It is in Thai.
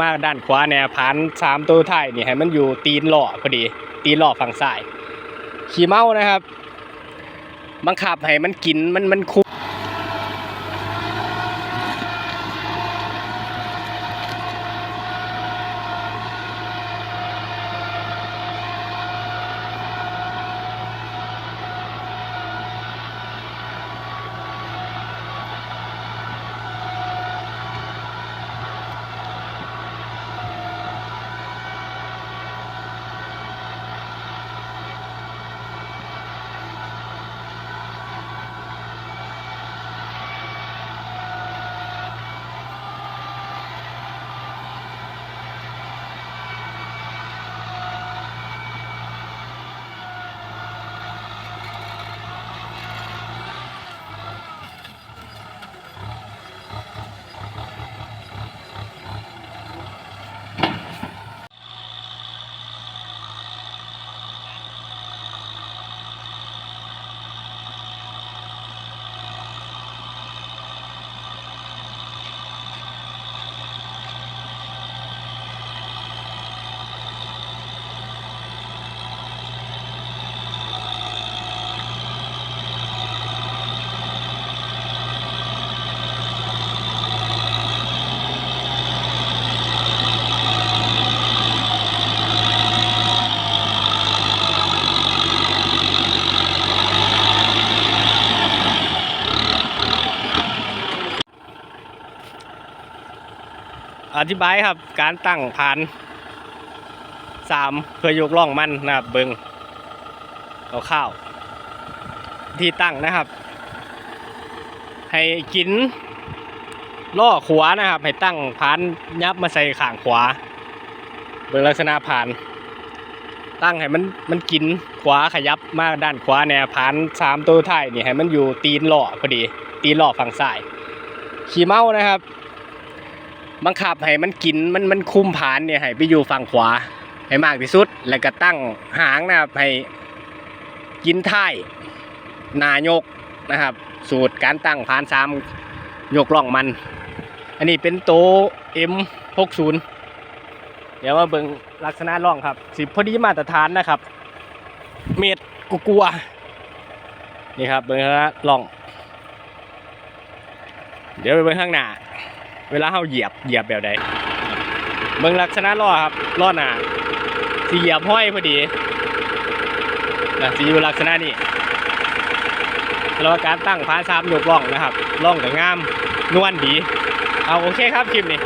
มาด้านขวาแนวผ่านสามตัวท้ายนี่ให้มันอยู่ตีนหล่อพอดี ตีนหล่อฝั่งซ้าย ขี่เมานะครับ บังคับให้มันกินมันมันคุ อธิบายครับการตั้งผ่านสามเพื่อยกล่องมันนะครับเบิงเอาข้าวที่ตั้งนะครับ ให้กินล่อขวานะครับ ให้ตั้งผ่านยับมาใส่ขางขวา เบิงลักษณะผ่าน ตั้งให้มันมันกินขวาขยับมากด้านขวาแนวผ่านสามตัวท้ายนี่ให้มันอยู่ตีนล้อพอดี ตีนล้อฝั่งซ้าย ขี่เมานะครับ บังคับให้มันกินมันมันคุมผานเนี่ยให้ไปอยู่ฝั่งขวาให้มากที่สุด แล้วก็ตั้งหางนะครับให้กินท้ายหนายกนะครับ สูตรการตั้งผานสามยกล่องมัน อันนี้เป็นโต M60 เดี๋ยวมาเบิ่งลักษณะล่องครับสิพอดีมาตรฐานนะครับ เมตรกูกลัวนี่ครับเบิ่งนะล่อง เดี๋ยวไปเบิ่งข้างหน้า เวลาเขาเหยียบเหยียบแบบใดเบิ่งลักษณะล้อครับล้อหน้าสีเหยียบห้อยพอดีนะสีอยู่ลักษณะนี้แล้วก็การตั้งพาซ้ำยกล่องนะครับล่องกับงามนวลดีเอาโอเคครับคลิปนี้